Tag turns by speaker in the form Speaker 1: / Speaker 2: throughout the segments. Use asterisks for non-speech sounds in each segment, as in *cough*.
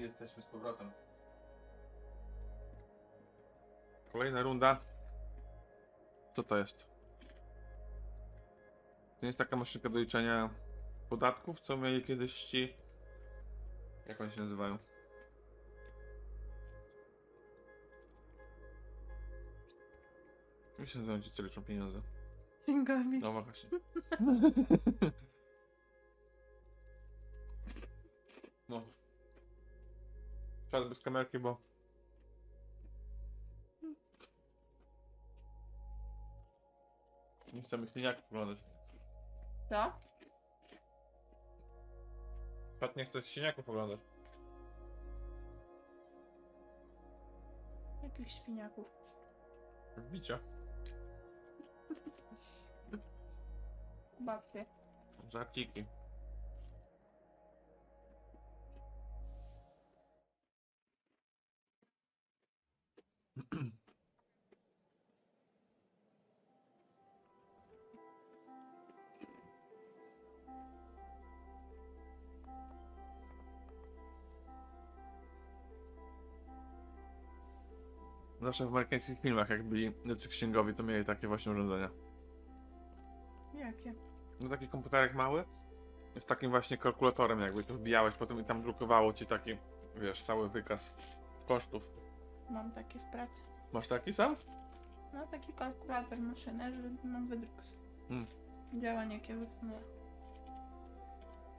Speaker 1: I jesteśmy z powrotem.
Speaker 2: Kolejna runda. Co to jest? To nie jest taka maszynka do liczenia podatków, co mieli kiedyś ci... Jak one się nazywają? Jak się nazywają ci, co liczą pieniądze?
Speaker 3: Księgowi.
Speaker 2: No właśnie. *laughs* No. Czas bez kamerki, bo... Nie chcemy kliniaków oglądać.
Speaker 3: Co?
Speaker 2: Pat nie chce siniaków oglądać.
Speaker 3: Jakich świniaków?
Speaker 2: Wbicia.
Speaker 3: Babcie.
Speaker 2: Żarciki. Zawsze w amerykańskich filmach, jak byli jacyś księgowi, to mieli takie właśnie urządzenia.
Speaker 3: Jakie?
Speaker 2: No taki komputerek mały z takim właśnie kalkulatorem jakby to wbijałeś potem i tam drukowało ci taki, wiesz, cały wykaz kosztów.
Speaker 3: Mam takie w pracy.
Speaker 2: Masz taki sam?
Speaker 3: No taki kalkulator maszynę, że mam wydruk.
Speaker 2: Mm.
Speaker 3: Działanie jakie wykonuje.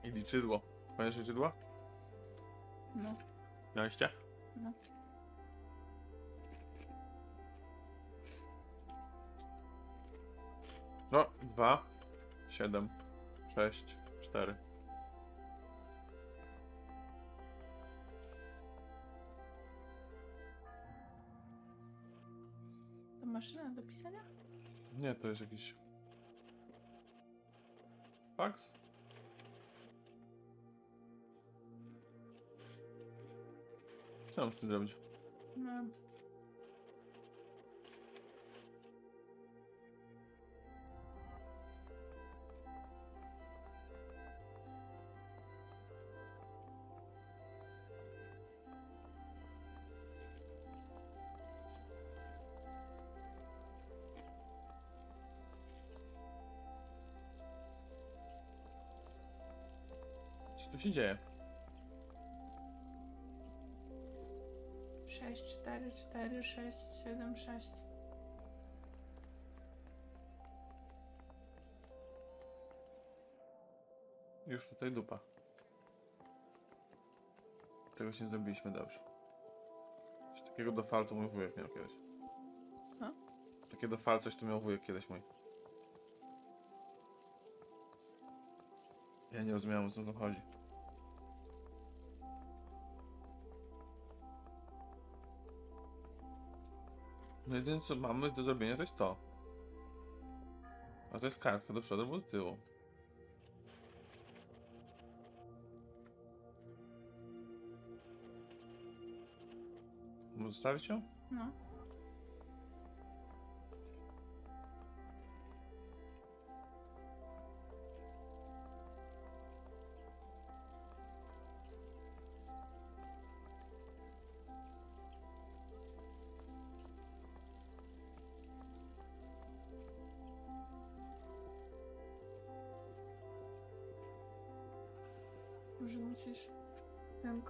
Speaker 2: I liczydło. Pamiętasz liczydło?
Speaker 3: No,
Speaker 2: Miałeście?
Speaker 3: no.
Speaker 2: No, dwa, siedem, sześć, cztery.
Speaker 3: To maszyna do pisania?
Speaker 2: Nie, to jest jakiś... Fax? Co mam z tym zrobić?
Speaker 3: No.
Speaker 2: Tu się dzieje?
Speaker 3: 6, 4, 4, 6, 7, 6.
Speaker 2: Już tutaj dupa. Czegoś nie zrobiliśmy dobrze. Coś takiego do fal to mój wujek miał kiedyś.
Speaker 3: Co?
Speaker 2: Takie do fal coś to miał wujek kiedyś mój. Ja nie rozumiałem o co tu chodzi. No jedyne co mamy do zrobienia to jest to. A to jest kartka do przodu albo do tyłu. Zostawić ją?
Speaker 3: No.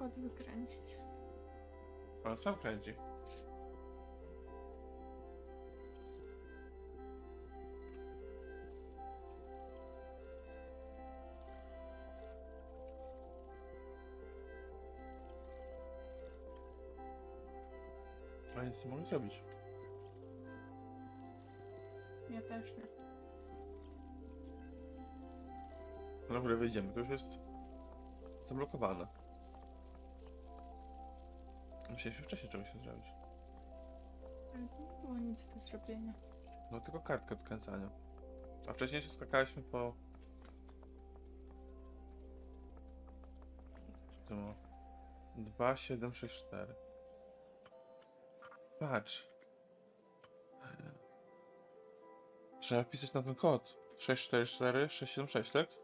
Speaker 3: Kod wykręcić.
Speaker 2: Ale sam kręci. A nic nie mogę zrobić.
Speaker 3: Ja też nie.
Speaker 2: Na górę wyjdziemy, to już jest zablokowane. Musieliśmy wcześniej czegoś zrobić.
Speaker 3: Nie było nic do zrobienia.
Speaker 2: No tylko kartkę odkręcania. A wcześniej się skakaliśmy po... To ma... 2, 7, 6, 4. Patrz. Trzeba wpisać na ten kod. 6, 4, 4, 6, 7, 6, tak?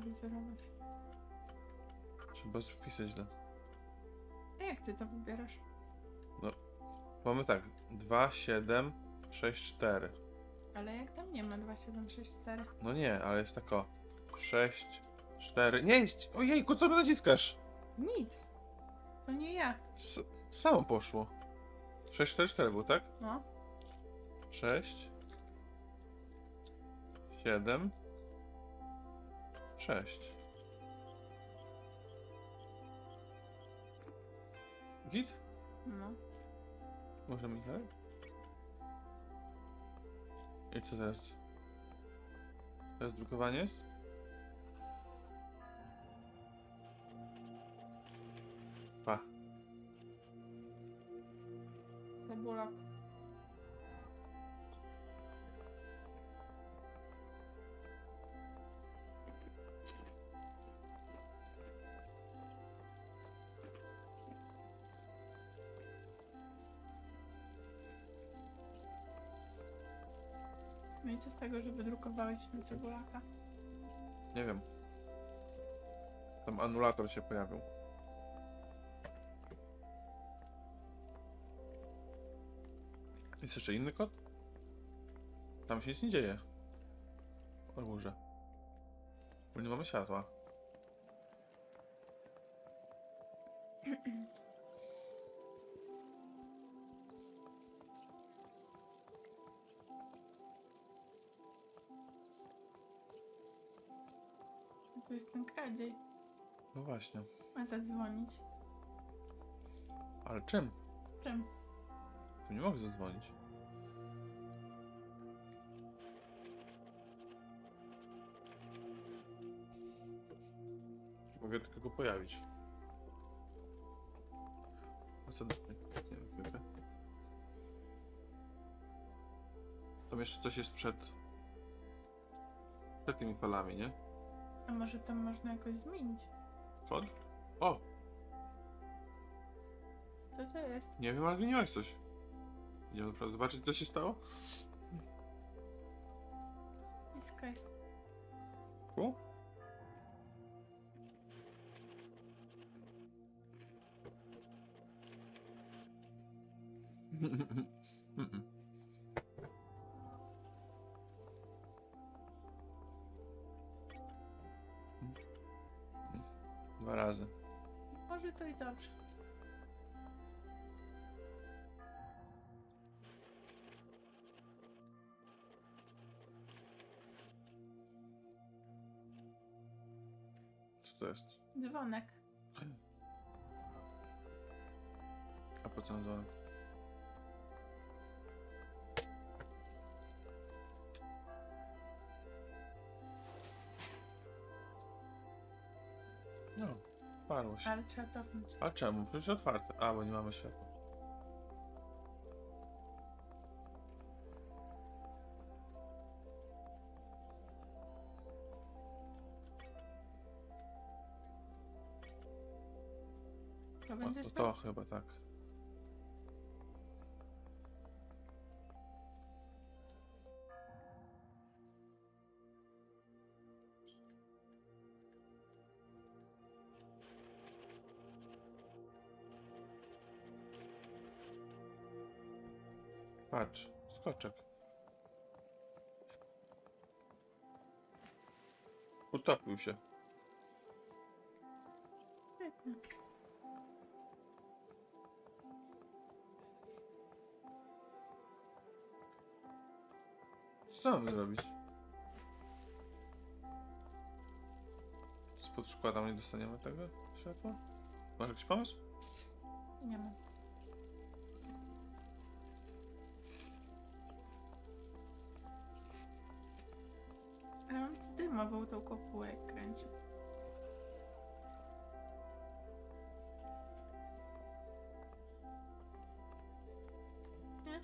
Speaker 3: Wyzerować.
Speaker 2: Trzeba wpisać źle.
Speaker 3: A jak ty to wybierasz?
Speaker 2: Mamy tak, 2, 7, 6, 4.
Speaker 3: Ale jak tam nie ma 2764?
Speaker 2: No nie, ale jest tak o. 6, 4. Nie jest! Ojejku, co ty naciskasz?
Speaker 3: Nic. To nie ja.
Speaker 2: S samo poszło. 6, 4, 4 było, tak?
Speaker 3: No.
Speaker 2: 6, 7, 6. Git?
Speaker 3: No.
Speaker 2: Możemy iść dalej? I co teraz? Teraz drukowanie jest? Pa.
Speaker 3: Cebulak. No i co z tego, że wydrukowałeś na cebulaka?
Speaker 2: Nie wiem. Tam anulator się pojawił. Jest jeszcze inny kod? Tam się nic nie dzieje. O górze. Bo nie mamy światła. *clears throat*
Speaker 3: Tu jest ten kradziej.
Speaker 2: No właśnie.
Speaker 3: Ma zadzwonić.
Speaker 2: Ale czym?
Speaker 3: Czym?
Speaker 2: Tu nie mogę zadzwonić. Mogę tylko go pojawić. Następny. Nie wiem. Tam jeszcze coś jest przed... Przed tymi falami, nie?
Speaker 3: A może tam można jakoś zmienić?
Speaker 2: Kod? O!
Speaker 3: Co to jest?
Speaker 2: Nie wiem, ale zmieniłeś coś. Idziemy naprawdę zobaczyć, co się stało?
Speaker 3: Iskaj.
Speaker 2: Tu? *laughs* Mm-mm.
Speaker 3: To i dobrze.
Speaker 2: Co to jest?
Speaker 3: Dzwonek.
Speaker 2: A po co on dzwonek? No, się.
Speaker 3: Ale trzeba cofnąć.
Speaker 2: A czemu? Przecież otwarte. A, bo nie mamy światła.
Speaker 3: To
Speaker 2: to, to chyba tak. Patrz, skoczek. Utopił się. Co mamy zrobić? Spod szkła nie dostaniemy tego światła? Masz jakiś pomysł?
Speaker 3: Nie ma. Zdejmował tą kopułę jak kręcił. Nie?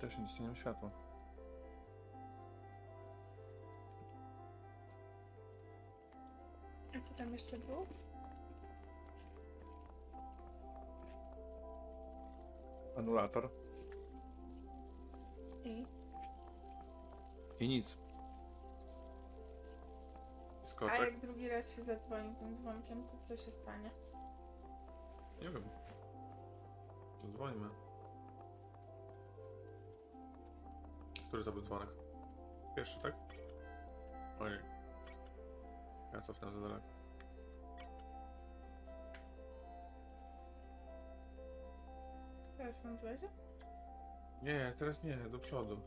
Speaker 2: Też nie dostaniemy światła.
Speaker 3: A co tam jeszcze było?
Speaker 2: Anulator.
Speaker 3: I?
Speaker 2: Nic.
Speaker 3: A
Speaker 2: skoczek.
Speaker 3: jak drugi raz się zadzwoni tym dzwonkiem, to co się stanie?
Speaker 2: Nie wiem. To dzwońmy. Który to był dzwonek? Pierwszy, tak? Ojej. Ja cofnę za daleko.
Speaker 3: Teraz on wlezie?
Speaker 2: Nie, teraz nie, do przodu.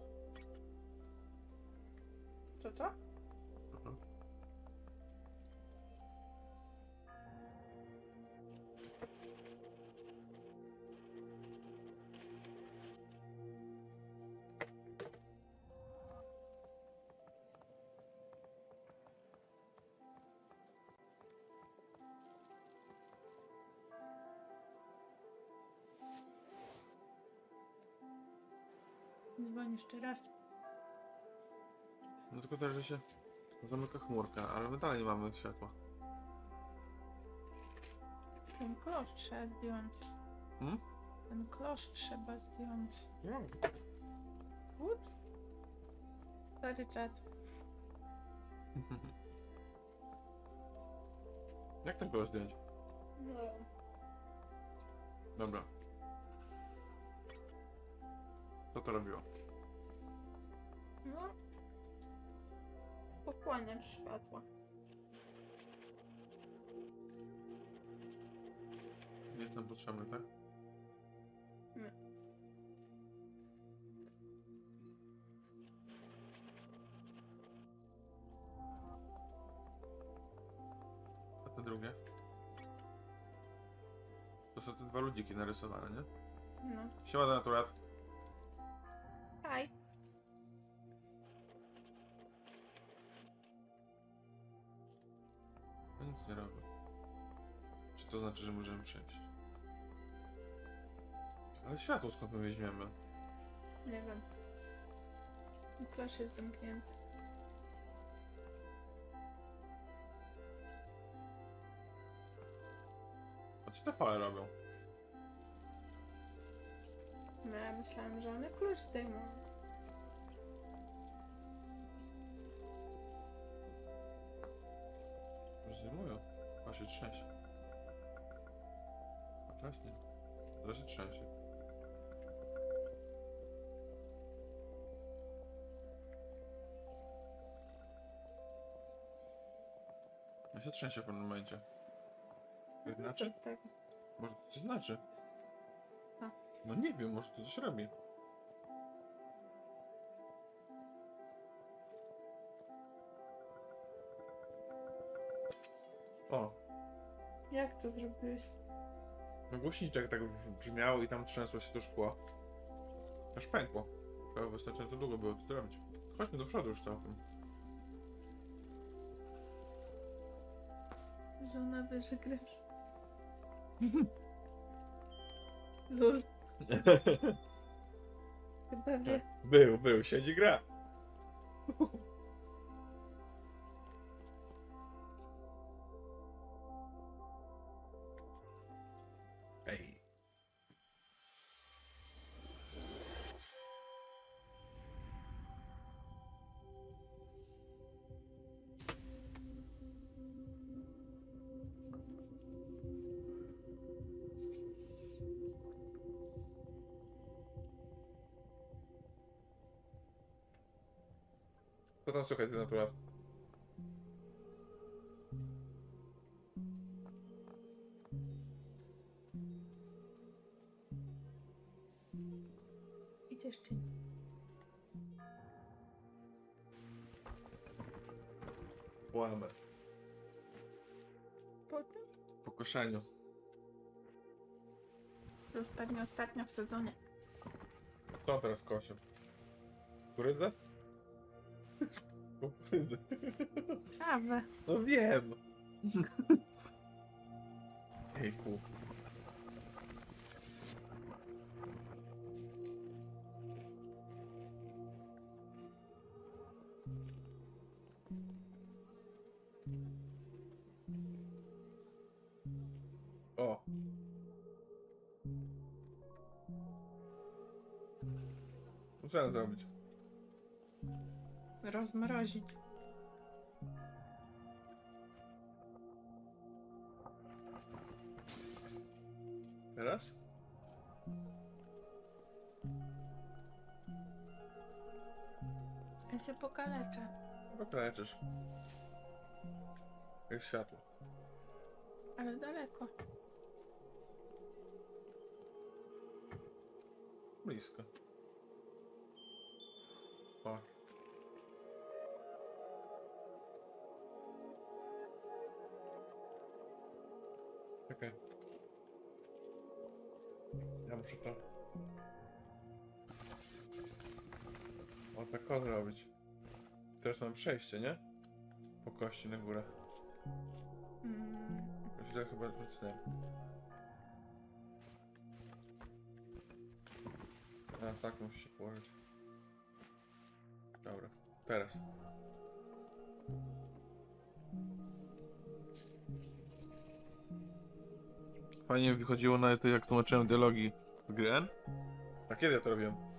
Speaker 3: Dzwoń jeszcze raz.
Speaker 2: No tylko też, że się zamyka chmurka, ale my dalej nie mamy światła.
Speaker 3: Ten klosz trzeba zdjąć.
Speaker 2: Hmm?
Speaker 3: Ten klosz trzeba zdjąć.
Speaker 2: Nie.
Speaker 3: Ups. Sorry, czat. *laughs*
Speaker 2: Jak tego zdjąć?
Speaker 3: No.
Speaker 2: Dobra. Co to robiło?
Speaker 3: No. Pochłaniacz światła.
Speaker 2: Nie jest nam potrzebny, tak?
Speaker 3: Nie.
Speaker 2: A te drugie? To są te dwa ludziki narysowane, nie?
Speaker 3: No.
Speaker 2: Siema naturat. To znaczy, że możemy przejść? Ale światło skąd my weźmiemy?
Speaker 3: Nie wiem. Klosz jest zamknięty.
Speaker 2: A co te fale robią?
Speaker 3: No ja myślałam, że one klucz zdejmą.
Speaker 2: Zdejmują. Chyba się trzęsie. Teraz się trzęsie. Ja się trzęsie w pewnym momencie. To
Speaker 3: No,
Speaker 2: znaczy? Może to coś znaczy? No nie wiem, może to coś robi. O,
Speaker 3: Jak to zrobiłeś?
Speaker 2: No głośniczek tak brzmiał i tam trzęsło się to szkło. Aż pękło. Chyba wystarczająco długo było to zrobić. Chodźmy do przodu już całkiem.
Speaker 3: Żona wie, że grasz. Lul. Chyba wie.
Speaker 2: Był, był, siedzi gra. *laughs* Co tam słychać, natura?
Speaker 3: Idziesz czy nie?
Speaker 2: Łamę.
Speaker 3: Po czym?
Speaker 2: Po koszeniu.
Speaker 3: To już pewnie ostatnio w sezonie.
Speaker 2: Co on teraz kosił? Kurydzę? Kurydzę.
Speaker 3: Trawę.
Speaker 2: No wiem. Jejku. O. No Co mam zrobić?
Speaker 3: rozmrozić.
Speaker 2: Teraz?
Speaker 3: Ja się pokaleczę.
Speaker 2: Pokaleczysz. Jest światło.
Speaker 3: Ale daleko.
Speaker 2: Blisko. Muszę to... O, tak o zrobić. Teraz mam przejście, nie? Po kości na górę.
Speaker 3: Mm.
Speaker 2: Źle chyba nic nie. A tak musi się położyć. Dobra, teraz. Fajnie wychodziło na to, jak tłumaczyłem dialogi z gry N. A kiedy ja to?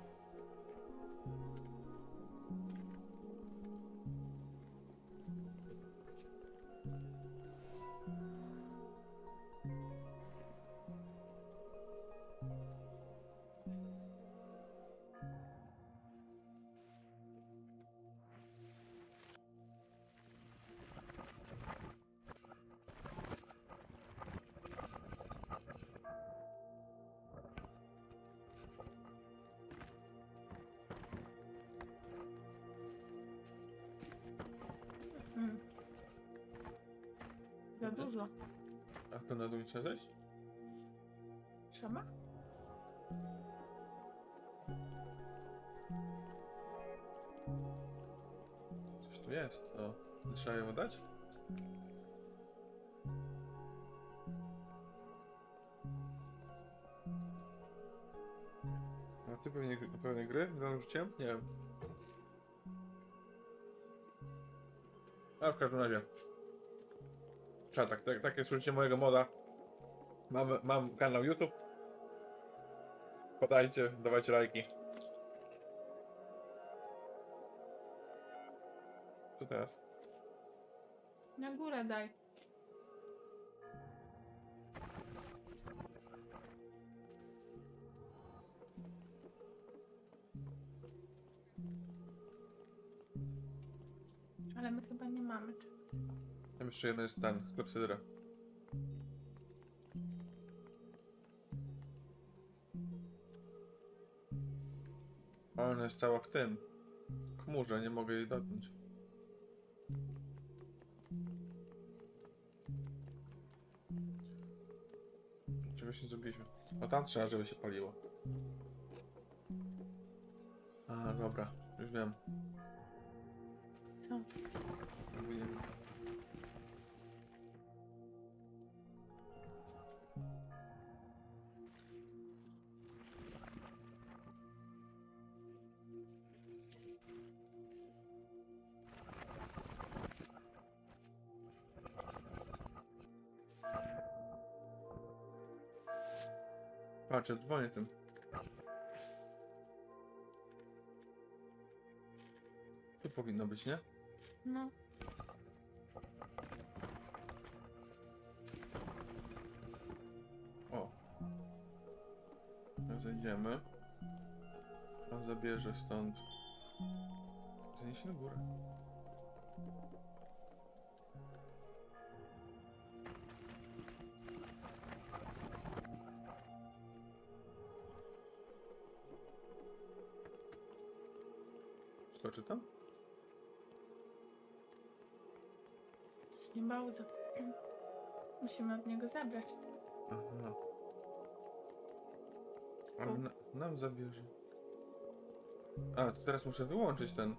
Speaker 3: Za dużo.
Speaker 2: A dół nie trzeba zejść?
Speaker 3: Trzeba?
Speaker 2: Coś tu jest. O, nie trzeba ją? A ty pewnie, pewnie gry? No rzuciłem? Nie wiem. A w każdym razie. Trzeba, tak, tak, takie słyszycie mojego moda. Mam, mam kanał YouTube. Podajcie, dawajcie lajki. Co teraz?
Speaker 3: Na górę daj. Ale my chyba nie mamy czego.
Speaker 2: Tam jeszcze jeden jest ten, klepsydra. A ona jest cała w tym. Chmurze, nie mogę jej dotknąć. Czegoś nie zrobiliśmy. No tam trzeba, żeby się paliło. A, dobra, już wiem.
Speaker 3: Co?
Speaker 2: Jakby nie- Patrz, ja dzwonię tym. Tu powinno być, nie?
Speaker 3: No.
Speaker 2: O. No zejdziemy. On zabierze stąd. Zaniesie na górę. Skoczy tam?
Speaker 3: Nie bardzo. Musimy od niego zabrać.
Speaker 2: Aha. Ale na, nam zabierze. A, to teraz muszę wyłączyć ten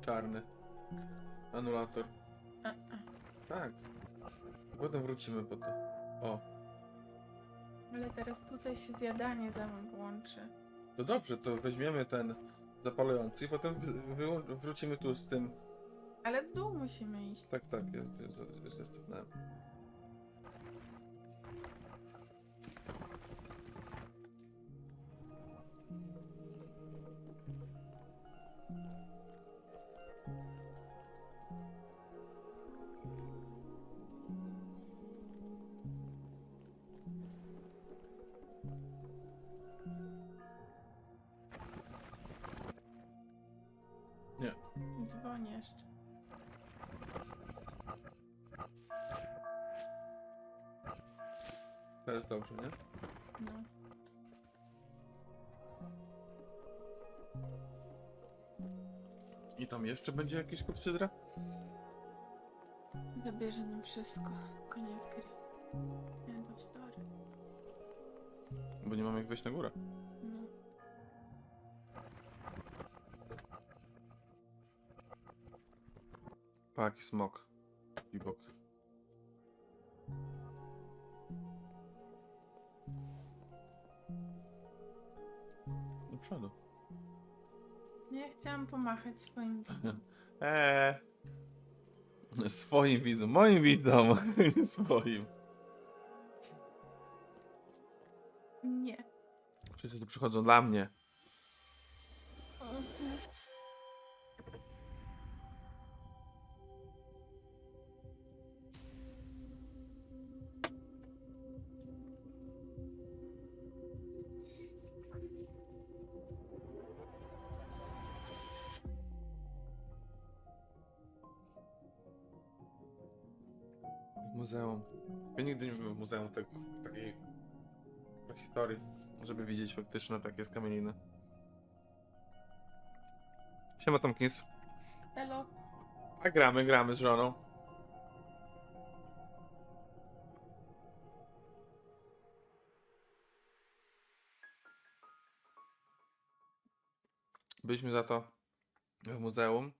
Speaker 2: czarny anulator.
Speaker 3: A, a.
Speaker 2: Tak. Potem wrócimy po to. O,
Speaker 3: Ale teraz tutaj się zjadanie za mną włączy.
Speaker 2: to dobrze, to weźmiemy ten zapalający i potem wy, wyłą- wrócimy tu z tym.
Speaker 3: Ale w dół musimy iść.
Speaker 2: Tak, tak, ja, ja, za- ja Gonieszcz. To jest dobrze, nie?
Speaker 3: No.
Speaker 2: I tam jeszcze będzie jakiś klepsydra?
Speaker 3: Zabierze nam wszystko. Koniec gry. End of story.
Speaker 2: Bo nie mamy jak wejść na górę.
Speaker 3: No.
Speaker 2: Paki smok. I bok. Do przodu.
Speaker 3: Ja chciałam pomachać swoim widzom. *laughs*
Speaker 2: Eee. Swoim widzom, moim widzom, *laughs* swoim.
Speaker 3: Nie.
Speaker 2: Wszyscy tu przychodzą dla mnie. Muzeum. Ja nigdy nie byłem w muzeum tak, takiej historii, żeby widzieć faktyczne takie skamieniny. Siema Tomkins.
Speaker 3: Elo.
Speaker 2: A gramy, gramy z żoną. Byliśmy za to w muzeum.